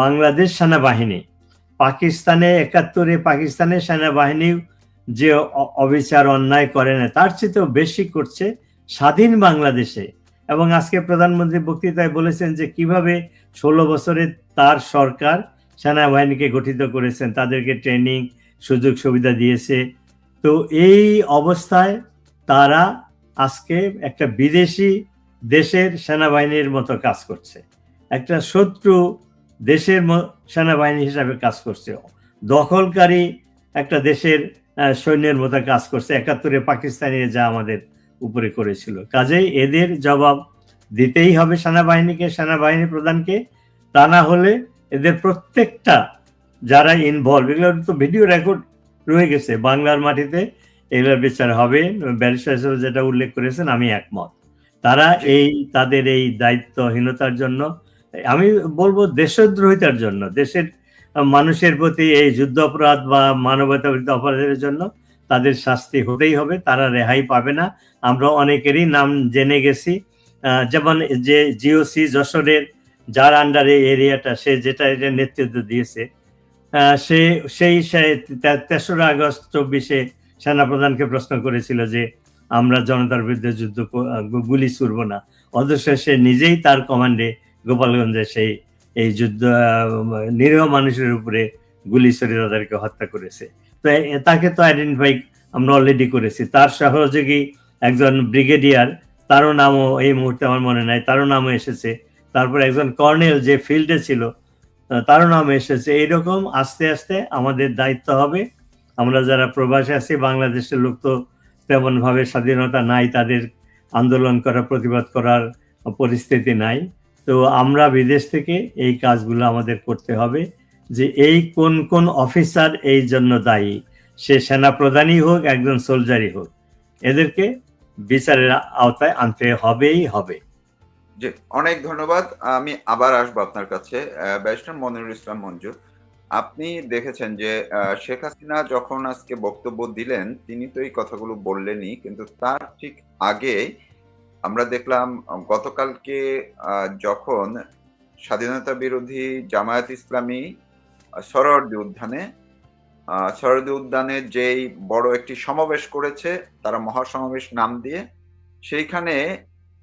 বাংলাদেশ সেনাবাহিনী, পাকিস্তানে একাত্তরে পাকিস্তানের সেনাবাহিনী যে অবিচার, অন্যায় করে না, তার চেয়েও বেশি করছে স্বাধীন বাংলাদেশে। এবং আজকে প্রধানমন্ত্রী বক্তৃতায় বলেছেন যে কীভাবে ষোলো বছরে তার সরকার সেনাবাহিনীকে গঠিত করেছেন, তাদেরকে ট্রেনিং, সুযোগ সুবিধা দিয়েছে। তো এই অবস্থায় তারা আজকে একটা বিদেশি দেশের সেনাবাহিনীর মতো কাজ করছে। একটা শত্রু দেশের সেনাবাহিনী হিসাবে কাজ করছে। দখলকারী একটা দেশের সৈন্যের মতো কাজ করছে। একাত্তরে পাকিস্তানি যা আমাদের উপরে করেছিল। কাজেই এদের জবাব দিতেই হবে সেনাবাহিনীকে, সেনাবাহিনী প্রধানকে। তা না হলে এদের প্রত্যেকটা যারা ইনভলভ এগুলোর তো ভিডিও রেকর্ড রয়ে গেছে। বাংলার মাটিতে এগুলোর বিচার হবে। ব্যারিস্টার হিসেবে যেটা উল্লেখ করেছেন, আমি একমত। তারা এই, তাদের এই দায়িত্বহীনতার জন্য আমি বলব দেশদ্রোহিতার জন্য, দেশের মানুষের প্রতি এই যুদ্ধ অপরাধ বা মানবতা বিরুদ্ধ অপরাধের জন্য তাদের শাস্তি হতেই হবে, তারা রেহাই পাবে না। আমরা অনেকেরই নাম জেনে গেছি যেমন যে জিওসি যশোরের যার আন্ডারে এরিয়াটা, সে যেটা এটা নেতৃত্ব দিয়েছে সে, সেই তেসরা আগস্ট চব্বিশে সেনাপ্রধানকে প্রশ্ন করেছিল যে আমরা জনতার বিরুদ্ধে যুদ্ধ গুলি ছুড়ব না। অথচ সে নিজেই তার কমান্ডে গোপালগঞ্জে সেই, এই যুদ্ধ নিরীহ মানুষের উপরে গুলি ছড়ে তাদেরকে হত্যা করেছে। তো তাকে তো আইডেন্টিফাই আমরা অলরেডি করেছি। তার সহযোগী একজন ব্রিগেডিয়ার তারও নামও এই মুহূর্তে আমার মনে নাই, তারও নামও এসেছে। তারপর একজন কর্নেল যে ফিল্ডে ছিল তারও নাম এসেছে। এইরকম আস্তে আস্তে আমাদের দায়িত্ব হবে। আমরা যারা প্রবাসে আছি, বাংলাদেশের লোক তো তেমন ভাবে স্বাধীনতা নাই, তাদের আন্দোলন করা, প্রতিবাদ করার পরিস্থিতি নাই। তো আমরা বিদেশ থেকে এই কাজগুলো আমাদের করতে হবে যে এই কোন কোন অফিসার এই জন্য দায়ী? সে সেনা প্রধানই হোক, একজন সোলজারই হোক, এদেরকে বিচারের আওতায় আনতে হবেই হবে। জি, অনেক ধন্যবাদ। আমি আবার আসব আপনার কাছে। ব্যারিস্টার মনিরুল ইসলাম মঞ্জু, আপনি দেখেছেন যে শেখ হাসিনা যখন আজকে বক্তব্য দিলেন, তিনি তো এই কথাগুলো বললেনই, কিন্তু তার ঠিক আগে আমরা দেখলাম গতকালকে যখন স্বাধীনতা বিরোধী জামায়াত ইসলামী আহ, উদ্যানে আহ, উদ্যানে যেই বড় একটি সমাবেশ করেছে তারা মহাসমাবেশ নাম দিয়ে সেইখানে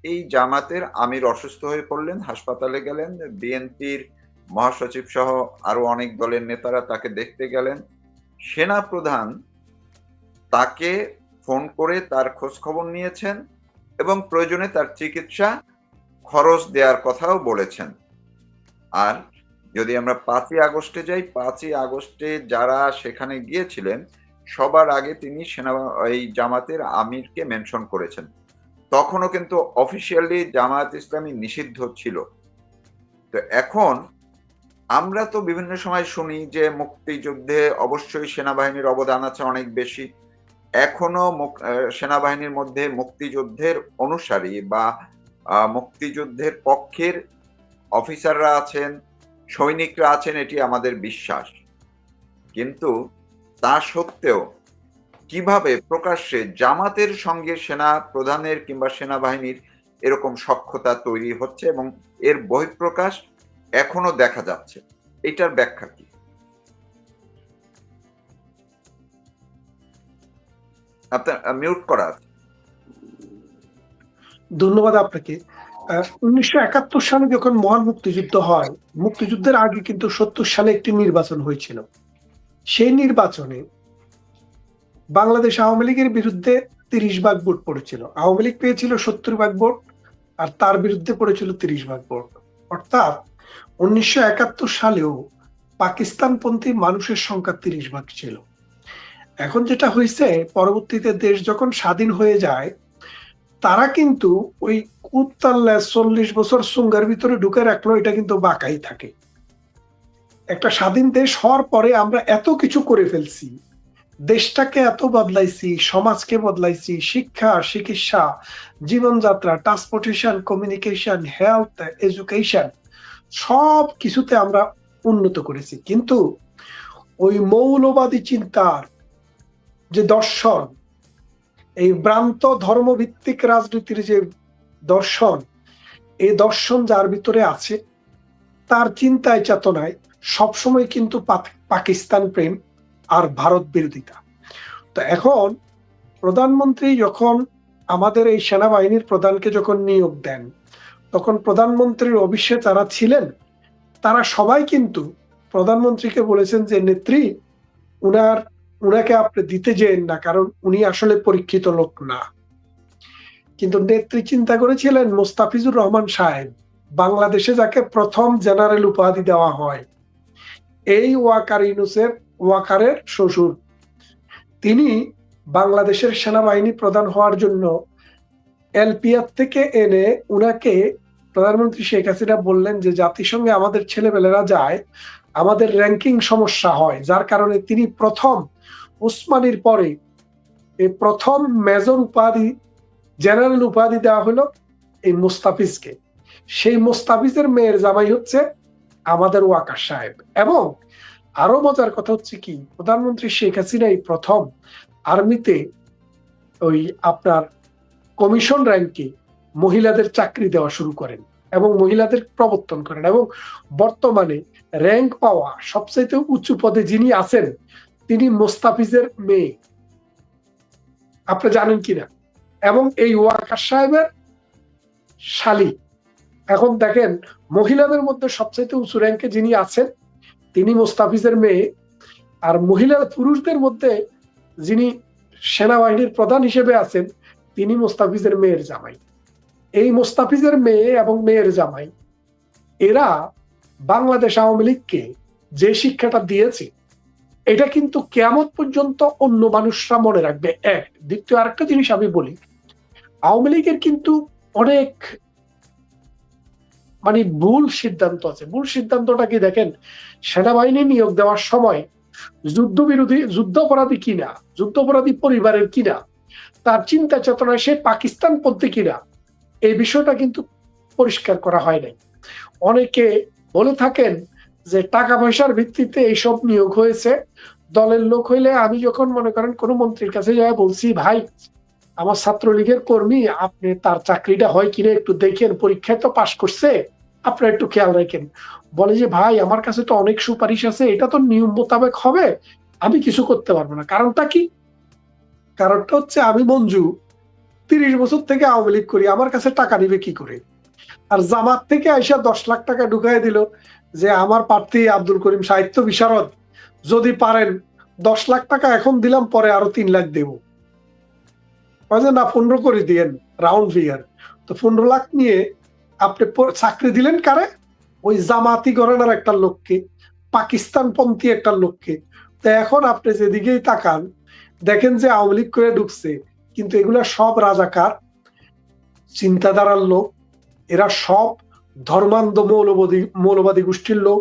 এই জামাতের আমির অসুস্থ হয়ে পড়লেন হাসপাতালে গেলেন বিএনপির মহাসচিব সহ আরও অনেক দলের নেতারা তাকে দেখতে গেলেন। সেনা প্রধান তাকে ফোন করে তার খোঁজ খবর নিয়েছেন এবং প্রয়োজনে তার চিকিৎসা খরচ দেওয়ার কথাও বলেছেন। আর যদি আমরা পাঁচই আগস্টে যাই, পাঁচই আগস্টে যারা সেখানে গিয়েছিলেন, সবার আগে তিনি সেনা এই জামাতের আমিরকে মেনশন করেছেন। তখনও কিন্তু অফিসিয়ালি জামায়াত ইসলামী নিষিদ্ধ ছিল। তো এখন আমরা তো বিভিন্ন সময় শুনি যে মুক্তিযুদ্ধে অবশ্যই সেনাবাহিনীর অবদান আছে অনেক বেশি। এখনও সেনাবাহিনীর মধ্যে মুক্তিযুদ্ধের অনুসারী বা মুক্তিযুদ্ধের পক্ষের অফিসাররা আছেন, সৈনিকরা আছেন, এটি আমাদের বিশ্বাস। কিন্তু তা সত্ত্বেও কীভাবে প্রকাশ্যে জামাতের সঙ্গে সেনা প্রধানের কিংবা সেনাবাহিনীর এরকম সক্ষতা তৈরি হচ্ছে এবং এর বহিঃপ্রকাশ এখনও দেখা যাচ্ছে? এটার ব্যাখ্যা কি? আপনার মিউট করা আছে। ধন্যবাদ আপনাকে। উনিশশো একাত্তর সালে যখন মহান মুক্তিযুদ্ধ হয়, মুক্তিযুদ্ধের আগে কিন্তু সত্তর সালে একটি নির্বাচন হয়েছিল। সেই নির্বাচনে বাংলাদেশ আওয়ামী লীগের বিরুদ্ধে তিরিশ ভাগ ভোট পড়েছিল। আওয়ামী লীগ পেয়েছিল সত্তর ভাগ ভোট, আর তার বিরুদ্ধে পড়েছিল তিরিশ ভাগ ভোট। অর্থাৎ উনিশশো একাত্তর সালেও পাকিস্তানপন্থী মানুষের সংখ্যা তিরিশ ভাগ ছিল। এখন যেটা হয়েছে পরবর্তীতে দেশ যখন স্বাধীন হয়ে যায়, তারা কিন্তু ওই কুত্তাল্লা চল্লিশ বছর সুঙ্গার ভিতরে ঢুকে রাখল এটা কিন্তু বাঁকাই থাকে। একটা স্বাধীন দেশ হওয়ার পরে আমরা এত কিছু করে ফেলছি, দেশটাকে এত বদলাইছি, সমাজকে বদলাইছি, শিক্ষা, চিকিৎসা, জীবনযাত্রা ট্রান্সপোর্টেশন কমিউনিকেশন হেলথ এডুকেশন সব কিছুতে আমরা উন্নত করেছি। কিন্তু ওই মৌলবাদী চিন্তার যে দর্শন, এই ভ্রান্ত ধর্মভিত্তিক রাজনীতির যে দর্শন এই দর্শন যার ভিতরে আছে, তার চিন্তায় চেতনায় সবসময় কিন্তু পাক- পাকিস্তান প্রেম আর ভারত বিরোধিতা। তো এখন প্রধানমন্ত্রী যখন আমাদের এই সেনাবাহিনীর প্রধানকে যখন নিয়োগ দেন, তখন প্রধানমন্ত্রীর অফিসে যারা ছিলেন, তারা সবাই কিন্তু প্রধানমন্ত্রীকে বলেছেন যে, নেত্রী, উনার উনাকে আপনি দিতে যেন না, কারণ উনি আসলে পরীক্ষিত লোক না। কিন্তু নেত্রী চিন্তা করেছিলেন মোস্তাফিজুর রহমান সাহেব, বাংলাদেশে যাকে প্রথম জেনারেল উপাধি দেওয়া হয়, এই ওয়াকার ইউনুসের, ওয়াকারের শ্বশুর। তিনি বাংলাদেশের সেনাবাহিনী প্রধান হওয়ার জন্য এলপিআর থেকে এনে উনাকে প্রধানমন্ত্রী শেখ হাসিনা বললেন যে, জাতিসংঘে আমাদের ছেলেবেলেরা যায় আমাদের র্যাঙ্কিং সমস্যা হয়, যার কারণে তিনি প্রথম উসমানির পরে এই প্রথম মেজর উপাধি জেনারেল উপাধি দেওয়া হলো এই মুস্তাফিজকে। সেই মুস্তাফিজের মেয়ের জামাই হচ্ছে আমাদের ওয়াকার সাহেব। এবং আরও মজার কথা হচ্ছে কি, প্রধানমন্ত্রী শেখ হাসিনা এই প্রথম আর্মিতে ওই আপনার কমিশন র্যাঙ্কে মহিলাদের চাকরি দেওয়া শুরু করেন এবং মহিলাদের প্রবর্তন করেন এবং বর্তমানে র্যাঙ্ক পাওয়া সবচাইতে উঁচু পদে যিনি আছেন, তিনি মোস্তাফিজের মেয়ে। আপনি জানেন কিনা? এবং এই ওয়াকার সাহেবের শালী। এখন দেখেন, মহিলাদের মধ্যে সবচাইতে উঁচু র্যাঙ্কে যিনি আছেন, তিনি মোস্তাফিজের মেয়ে। আর মহিলা পুরুষদের মধ্যে যিনি সেনাবাহিনীর প্রধান হিসেবে আছেন, তিনি মোস্তাফিজের মেয়ের জামাই। এই মোস্তাফিজের মেয়ে এবং মেয়ের জামাই, এরা বাংলাদেশ আওয়ামী লীগকে যে শিক্ষাটা দিয়েছি, এটা কিন্তু কেমন পর্যন্ত অন্য মানুষরা মনে রাখবে। এক, দ্বিতীয় আরেকটা জিনিস আমি বলি, আওয়ামী লীগের কিন্তু অনেক মানে ভুল সিদ্ধান্ত আছে। ভুল সিদ্ধান্তটা কি দেখেন? সেনাবাহিনী নিয়োগ দেওয়ার সময় যুদ্ধ বিরোধী যুদ্ধ অপরাধী কিনা যুদ্ধ অপরাধী পরিবারের কিনা, তার চিন্তা চেতনায় সে পাকিস্তান পন্থী কিনা, এই বিষয়টা কিন্তু পরিষ্কার করা হয় নাই। অনেকে বলে থাকেন যে টাকা পয়সার ভিত্তিতে এইসব নিয়োগ হয়েছে। দলের লোক হইলে আমি যখন মনে করেন কোনো মন্ত্রীর কাছে যাই বলছি, ভাই, আমার ছাত্রলীগের কর্মী, আপনি তার চাকরিটা হয় কিনা একটু দেখেন, পরীক্ষায় তো পাশ করছে, আপনারা একটু খেয়াল রাখেন। বলে যে, ভাই, আমার কাছে তো অনেক সুপারিশ আছে, এটা তো নিয়ম মোতাবেক হবে, আমি কিছু করতে পারব না। কারণটা কি? কারণটা হচ্ছে আমি মঞ্জু, তিরিশ বছর থেকে আওয়ামী লীগ করি, আমার কাছে টাকা নিবে কি করে? আর জামাত থেকে আইসা দশ লাখ টাকা ঢুকাই দিল যে আমার প্রার্থী আব্দুল করিম সাহিত্য বিশারদ যদি পারেন, দশ লাখ টাকা এখন দিলাম, পরে আরও তিন লাখ দেব। না, পনেরো করে দিয়েন রাউন্ড ফিগার তো পনেরো লাখ নিয়ে আপনি চাকরি দিলেন কারে? ওই জামাতি ঘরানার একটা লোককে পাকিস্তান পন্থী একটা লোককে। তো এখন আপনি যেদিকেই তাকান, দেখেন যে আওয়ামী লীগ করে ঢুকছে, কিন্তু এগুলা সব রাজাকার, চিন্তাধারার লোক এরা সব ধর্মান্ধ মৌলবাদী মৌলবাদী গোষ্ঠীর লোক।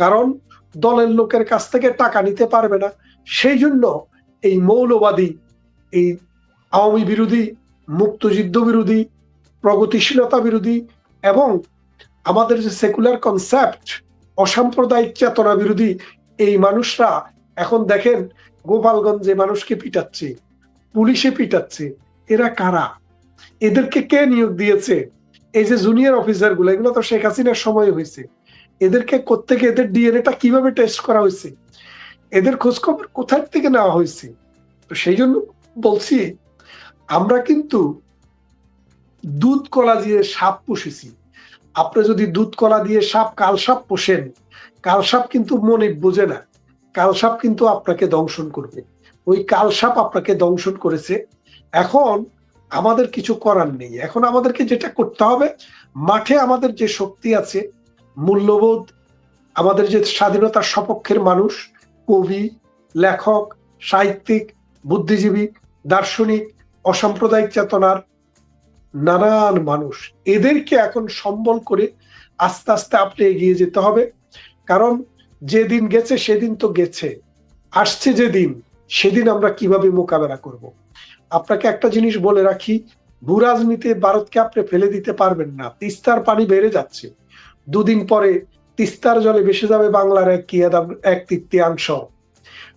কারণ দলের লোকের কাছ থেকে টাকা নিতে পারবে না। সেই জন্য এই মৌলবাদী, এই আওয়ামী বিরোধী, মুক্তযুদ্ধ বিরোধী, প্রগতিশীলতা বিরোধী এবং আমাদের যে সেকুলার কনসেপ্ট অসাম্প্রদায়িক চেতনা বিরোধী এই মানুষরা এখন দেখেন গোপালগঞ্জে মানুষকে পিটাচ্ছে, পুলিশে পিটাচ্ছে। এরা কারা? এদেরকে কে নিয়োগ দিয়েছে? এই যে জুনিয়র অফিসারগুলো, এগুলো তো শেখ হাসিনার সময় হয়েছে। এদেরকে কোত্থেকে এদের ডিএনএটা কীভাবে টেস্ট করা হয়েছে? এদের খোঁজখবর কোথায় থেকে নেওয়া হয়েছে? তো সেই জন্য বলছি, আমরা কিন্তু দুধ কলা দিয়ে সাপ পুষেছি। আপনি যদি দুধ কলা দিয়ে সাপ, কাল সাপ পোষেন, কাল সাপ কিন্তু মনে বোঝে না। কাল সাপ কিন্তু আপনাকে দংশন করবে। ওই কাল সাপ আপনাকে দংশন করেছে। এখন আমাদের কিছু করার নেই। এখন আমাদেরকে যেটা করতে হবে, মাঠে আমাদের যে শক্তি আছে, মূল্যবোধ, আমাদের যে স্বাধীনতার সপক্ষের মানুষ, কবি, লেখক, সাহিত্যিক, বুদ্ধিজীবী, দার্শনিক, অসাম্প্রদায়িক চেতনার নানান মানুষ, এদেরকে এখন সম্বল করে আস্তে আস্তে আপনি এগিয়ে যেতে হবে। কারণ যেদিন গেছে, সেদিন তো গেছে। আসছে যেদিন, সেদিন আমরা কীভাবে মোকাবেলা করব। আপনাকে একটা জিনিস বলে রাখি ভূ রাজনীতি ভারতকে আপনি ফেলে দিতে পারবেন না। তিস্তার পানি বেড়ে যাচ্ছে। দুদিন পরে তিস্তার জলে ভেসে যাবে বাংলার এক কিয়াদাম এক তৃতীয়াংশ।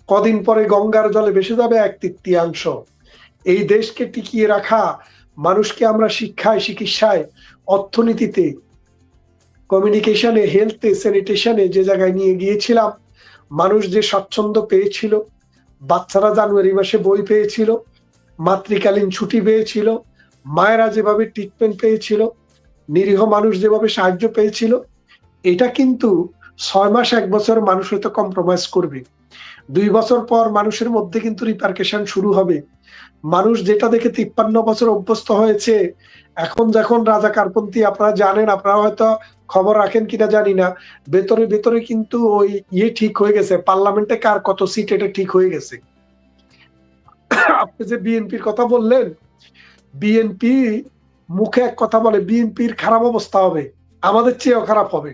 কদিন পরে গঙ্গার জলে ভেসে যাবে এক তৃতীয়াংশ। এই দেশকে টিকিয়ে রাখা, মানুষকে আমরা শিক্ষায়, চিকিৎসায়, অর্থনীতিতে কমিউনিকেশনে হেলথে স্যানিটেশনে যে জায়গায় নিয়ে গিয়েছিলাম, মানুষ যে স্বচ্ছন্দ পেয়েছিল, বাচ্চারা জানুয়ারি মাসে বই পেয়েছিল মাতৃকালীন ছুটি পেয়েছিল, মায়েরা যেভাবে ট্রিটমেন্ট পেয়েছিল, নিরীহ মানুষ যেভাবে সাহায্য পেয়েছিল, এটা কিন্তু ছয় মাস এক বছর মানুষ হয়তো কম্প্রোমাইজ করবে। দুই বছর পর মানুষের মধ্যে কিন্তু রিপার্কেশন শুরু হবে। মানুষ যেটা দেখে তিপ্পান্ন বছর অভ্যস্ত হয়েছে, এখন যখন রাজা কারপন্থী, আপনারা জানেন, আপনারা হয়তো খবর রাখেন কিনা জানি না, ভেতরে ভেতরে কিন্তু ওই ইয়ে ঠিক হয়ে গেছে, পার্লামেন্টে কার কত সিট এটা ঠিক হয়ে গেছে। আপনি যে বিএনপির কথা বললেন, বিএনপি মুখে এক কথা বলে, বিএনপির খারাপ অবস্থা হবে, আমাদের চেয়েও খারাপ হবে।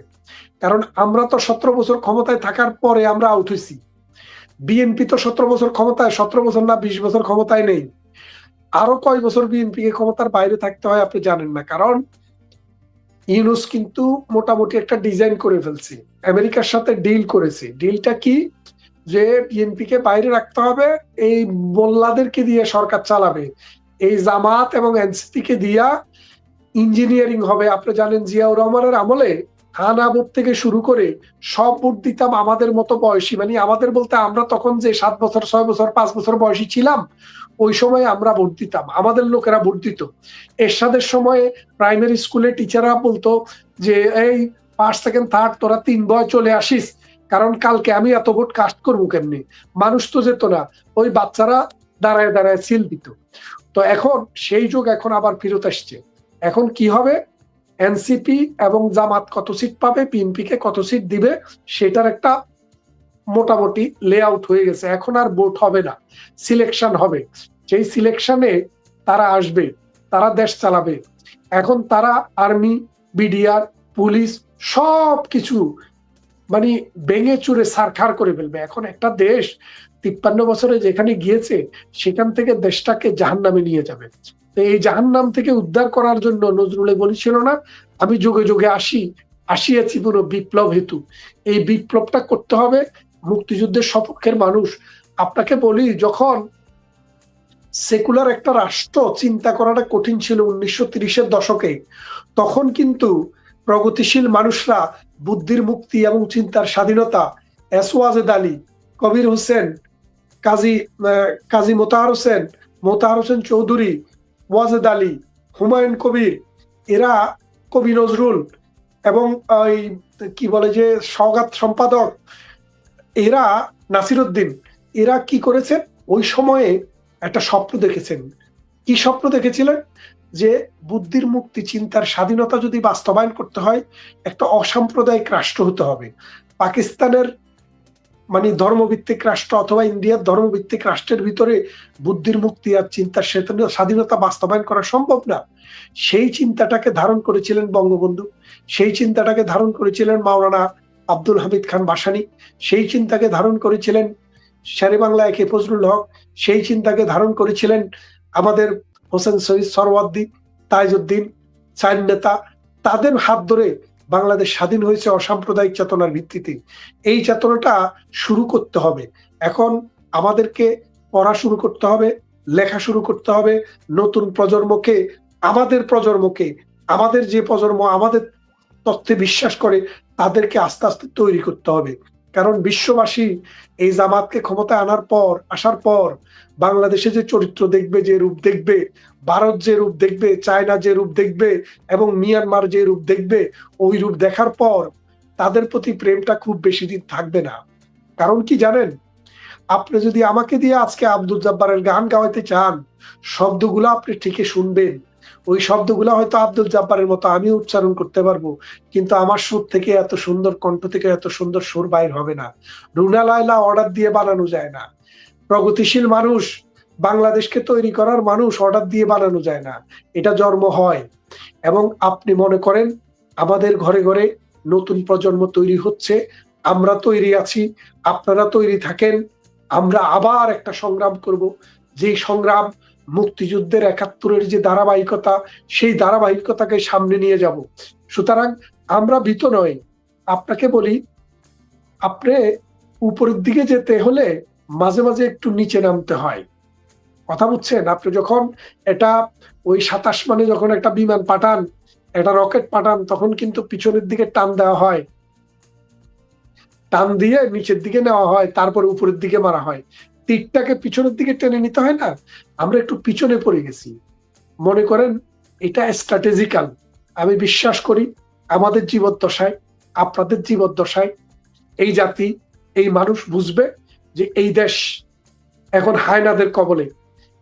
কারণ আমরা তো সতেরো বছর ক্ষমতায় থাকার পরে আমরা আউট হয়েছি। বিএনপি তো সতেরো বছর ক্ষমতায়, সতেরো বছর না বিশ বছর ক্ষমতায় নেই। আরও কয় বছর বিএনপি কে ক্ষমতার বাইরে থাকতে হয় আপনি জানেন না। কারণ ইউনুস কিন্তু মোটামুটি একটা ডিজাইন করে ফেলছে, আমেরিকার সাথে ডিল করেছে। ডিলটা কি? যে বিএনপি কে বাইরে রাখতে হবে, এই মোল্লাদেরকে দিয়ে সরকার চালাবে। এই জামাত এবং এনসিপি কে দিয়া ইঞ্জিনিয়ারিং হবে। আপনি জানেন জিয়াউর রহমানের আমলে হানা ভোট থেকে শুরু করে সব ভোট দিতাম আমাদের মতো বয়সী। মানে আমাদের বলতে আমরা তখন যে সাত বছর, ছয় বছর, পাঁচ বছর বয়সী ছিলাম, ওই সময় আমরা ভোট দিতাম। আমাদের লোকেরা ভোট দিত। এরশাদের সময়ে প্রাইমারি স্কুলে টিচাররা বলতো যে, এই ফার্স্ট সেকেন্ড থার্ড তোরা তিন বয় চলে আসিস। কারণ কালকে আমি এত ভোট কাস্ট করব কেমনি? মানুষ তো যেত না, ওই বাচ্চারা দাঁড়ায় দাঁড়ায় সিল দিত। তো এখন সেই যুগ এখন আবার ফেরত আসছে। এখন কি হবে? এনসিপি এবং জামাত কত সিট পাবে বিএনপি কে কত সিট দিবে, সেটার একটা মোটামুটি লেআউট হয়ে গেছে। এখন আর ভোট হবে না সিলেকশন হবে। সেই সিলেকশনে তারা আসবে, তারা দেশ চালাবে। এখন তারা আর্মি বিডিআর পুলিশ সব কিছু মানে ভেঙে চুরে সারখার করে ফেলবে। এখন একটা দেশ তিপ্পান্ন বছরে যেখানে গিয়েছে, সেখান থেকে দেশটাকে জাহান নামে নিয়ে যাবে। এই জাহান্নাম থেকে উদ্ধার করার জন্য নজরুলে বলেছিল না, আমি যুগে যুগে আসি, আসিয়াছি পুরো বিপ্লব হেতু। এই বিপ্লবটা করতে হবে, মুক্তিযুদ্ধের সপক্ষের মানুষ। আপনাকে বলি, যখন সেকুলার একটা রাষ্ট্র চিন্তা করাটা কঠিন ছিল উনিশশো তিরিশের দশকে, তখন কিন্তু প্রগতিশীল মানুষরা বুদ্ধির মুক্তি এবং চিন্তার স্বাধীনতা। এসওয়াজেদ আলী, কবির হোসেন, কাজী কাজী মোতাহার হোসেন মোতাহার হোসেন চৌধুরী ওয়াজেদ আলী, হুমায়ুন কবির, এরা কবি নজরুল এবং ওই, কি বলে যে, সওগাত সম্পাদক, এরা নাসিরুদ্দিন এরা কি করেছেন? ওই সময়ে একটা স্বপ্ন দেখেছেন। কি স্বপ্ন দেখেছিলেন? যে বুদ্ধির মুক্তি চিন্তার স্বাধীনতা যদি বাস্তবায়ন করতে হয়, একটা অসাম্প্রদায়িক রাষ্ট্র হতে হবে। পাকিস্তানের মানে ধর্মভিত্তিক রাষ্ট্র অথবা ইন্ডিয়ার ধর্মভিত্তিক রাষ্ট্রের ভিতরে বুদ্ধির মুক্তি আর চিন্তার স্বাধীন- স্বাধীনতা বাস্তবায়ন করা সম্ভব না। সেই চিন্তাটাকে ধারণ করেছিলেন বঙ্গবন্ধু, সেই চিন্তাটাকে ধারণ করেছিলেন মাওলানা আব্দুল হামিদ খান বাসানি, সেই চিন্তাকে ধারণ করেছিলেন শেরে বাংলা একে ফজলুল হক, সেই চিন্তাকে ধারণ করেছিলেন আমাদের হোসেন শহীদ সরওয়ার্দি, তাইজুদ্দিন চাইন নেতা, তাদের হাত ধরে বাংলাদেশ স্বাধীন হয়েছে অসাম্প্রদায়িক চেতনার ভিত্তিতে। এই চেতনাটা শুরু করতে হবে। এখন আমাদেরকে পড়া শুরু করতে হবে, লেখা শুরু করতে হবে, নতুন প্রজন্মকে, আমাদের প্রজন্মকে, আমাদের যে প্রজন্ম আমাদের তথ্যে বিশ্বাস করে তাদেরকে আস্তে আস্তে তৈরি করতে হবে। কারণ বিশ্ববাসী এই জামাতকে ক্ষমতায় আনার পর, আসার পর বাংলাদেশে যে চরিত্র দেখবে, যে রূপ দেখবে, ভারত যে রূপ দেখবে, চায়না যে রূপ দেখবে এবং মিয়ানমার যে রূপ দেখবে, ওই রূপ দেখার পর তাদের প্রতি প্রেমটা খুব বেশি দিন থাকবে না। কারণ কি জানেন? আপনি যদি আমাকে দিয়ে আজকে আব্দুল জব্বারের গান গাওয়াতে চান, শব্দগুলো আপনি ঠিকই শুনবেন। ওই শব্দগুলো হয়তো আব্দুল জব্বারের মতো আমি উচ্চারণ করতে পারব, কিন্তু আমার সুর থেকে এত সুন্দর কণ্ঠ থেকে এত সুন্দর সুর বাইর হবে না। রুনা লাইলা অর্ডার দিয়ে বানানো যায় না। প্রগতিশীল মানুষ, বাংলাদেশকে তৈরি করার মানুষ অর্ডার দিয়ে বানানো যায় না। এটা জন্ম হয়। এবং আপনি মনে করেন, আমাদের ঘরে ঘরে নতুন প্রজন্ম তৈরি হচ্ছে, আমরা তৈরি আছি, আপনারা তৈরি থাকেন, আমরা আবার একটা সংগ্রাম করব। যেই সংগ্রাম মুক্তিযুদ্ধের একাত্তরের যে ধারাবাহিকতা, সেই ধারাবাহিকতাকে সামনে নিয়ে যাব। সুতরাং আমরা ভীত নই। আপনাকে বলি, আপনি উপরের দিকে যেতে হলে মাঝে মাঝে একটু নিচে নামতে হয়। কথা বুঝছেন? আপনি যখন এটা ওই সাতাশ মানে যখন একটা বিমান পাঠান, একটা রকেট পাঠান, তখন কিন্তু পিছনের দিকে টান দেওয়া হয়। টান দিয়ে নিচের দিকে নেওয়া হয়, তারপরে উপরের দিকে মারা হয়। তীরটাকে পিছনের দিকে টেনে নিতে হয় না? আমরা একটু পিছনে পড়ে গেছি। মনে করেন, এটা স্ট্র্যাটেজিক্যাল আমি বিশ্বাস করি, আমাদের জীবদ্দশায়, আপনাদের জীবদ্দশায়, এই জাতি, এই মানুষ বুঝবে যে এই দেশ এখন হায়নাদের কবলে,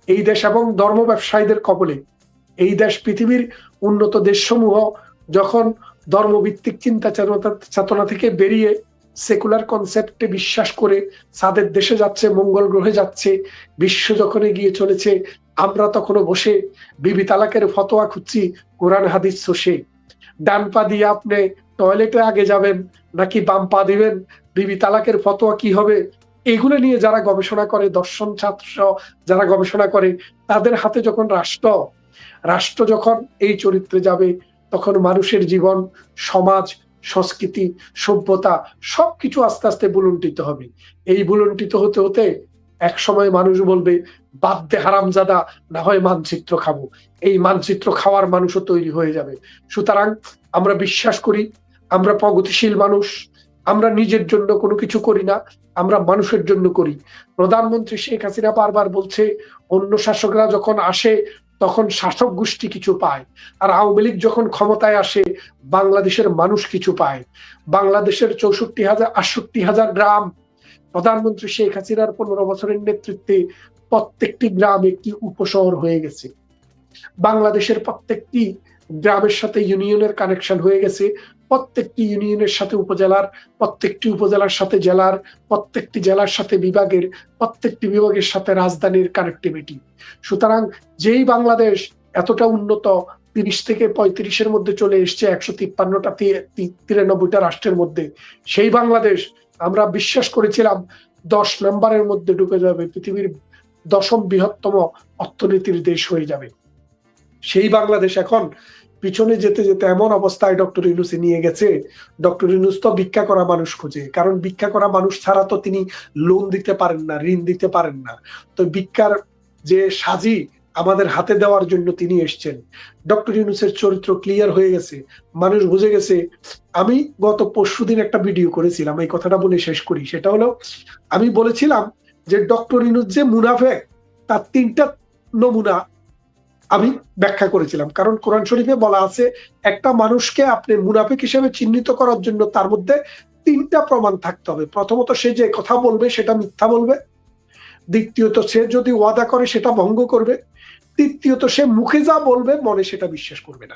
এই দেশ এবং ধর্ম ব্যবসায়ীদের কবলে, এই দেশ পৃথিবীর উন্নত দেশসমূহ যখন ধর্মভিত্তিক চিন্তা চেতনা চেতনা থেকে বেরিয়ে সেকুলার কনসেপ্টে বিশ্বাস করে সাদের দেশে যাচ্ছে, মঙ্গল গ্রহে যাচ্ছে, বিশ্ব যখন এগিয়ে চলেছে, আমরা তখনও বসে বিবি তালাকের ফতোয়া খুঁজছি, কোরআন হাদিস শোষে। ডান পা দিয়ে আপনি টয়লেটে আগে যাবেন, নাকি বাম পা দিবেন, বিবি তালাকের ফতোয়া কি হবে? এগুলো নিয়ে যারা গবেষণা করে, দর্শন ছাত্র, যারা গবেষণা করে, তাদের হাতে যখন রাষ্ট্র রাষ্ট্র যখন এই চরিত্রে যাবে, তখন মানুষের জীবন, সমাজ সংস্কৃতি, সভ্যতা, সবকিছু আস্তে আস্তে বুলুন্টিত হবে। এই বুলুন্টিত হতে হতে এক সময় মানুষ বলবে বাদ্যে হারামজাদা, না হয় মানচিত্র খাব। এই মানচিত্র খাওয়ার মানুষও তৈরি হয়ে যাবে। সুতরাং আমরা বিশ্বাস করি, আমরা প্রগতিশীল মানুষ, আমরা নিজের জন্য কোনো কিছু করি না, আমরা মানুষের জন্য করি। প্রধানমন্ত্রী শেখ হাসিনা বারবার বলছে, অন্য শাসকরা যখন আসে তখন শাসক গোষ্ঠী কিছু পায়। আর আওয়ামী লীগ যখন ক্ষমতায় আসে, বাংলাদেশের মানুষ কিছু পায়। বাংলাদেশের চৌষট্টি হাজার, আটষট্টি হাজার গ্রাম। প্রধানমন্ত্রী শেখ হাসিনার পনেরো বছরের নেতৃত্বে প্রত্যেকটি গ্রাম একটি উপশহর হয়ে গেছে। বাংলাদেশের প্রত্যেকটি গ্রামের সাথে ইউনিয়নের কানেকশন হয়ে গেছে। প্রত্যেকটি ইউনিয়নের সাথে উপজেলার, প্রত্যেকটি উপজেলার সাথে জেলার, প্রত্যেকটি জেলার সাথে বিভাগের, প্রত্যেকটি বিভাগের সাথে রাজধানীর কানেক্টিভিটি সুতরাং যেই বাংলাদেশ এতটা উন্নত, তিরিশ থেকে পঁয়ত্রিশের মধ্যে চলে এসছে, একশো তিপ্পান্নটা তিরানব্বইটা রাষ্ট্রের মধ্যে, সেই বাংলাদেশ আমরা বিশ্বাস করেছিলাম দশ নম্বরের মধ্যে ঢুকে যাবে, পৃথিবীর দশম বৃহত্তম অর্থনীতির দেশ হয়ে যাবে। সেই বাংলাদেশ এখন পিছনে যেতে যেতে এমন অবস্থায় ডক্টর ইউনুসে নিয়ে গেছে। ডক্টর ইউনুস তো ভিক্ষা করা মানুষ খুঁজে, কারণ ভিক্ষা করা মানুষ ছাড়া তো তিনি লোন দিতে পারেন না, ঋণ দিতে পারেন না। তো ভিক্ষার যে সাজি আমাদের হাতে দেওয়ার জন্য তিনি এসছেন। ডক্টর ইউনুসের চরিত্র ক্লিয়ার হয়ে গেছে, মানুষ বুঝে গেছে। আমি গত পরশু দিন একটা ভিডিও করেছিলাম, এই কথাটা বলে শেষ করি। সেটা হলো, আমি বলেছিলাম যে ডক্টর ইউনুস যে মুনাফেক, তার তিনটা নমুনা আমি ব্যাখ্যা করেছিলাম। কারণ কোরআন শরীফে বলা আছে, একটা মানুষকে আপনি মুনাফিক হিসেবে চিহ্নিত করার জন্য তার মধ্যে তিনটা প্রমাণ থাকতে হবে। প্রথমত সে যে কথা বলবে সেটা মিথ্যা বলবে। দ্বিতীয়ত সে যদি ওয়াদা করে সেটা ভঙ্গ করবে। তৃতীয়ত সে মুখে যা বলবে মনে সেটা বিশ্বাস করবে না।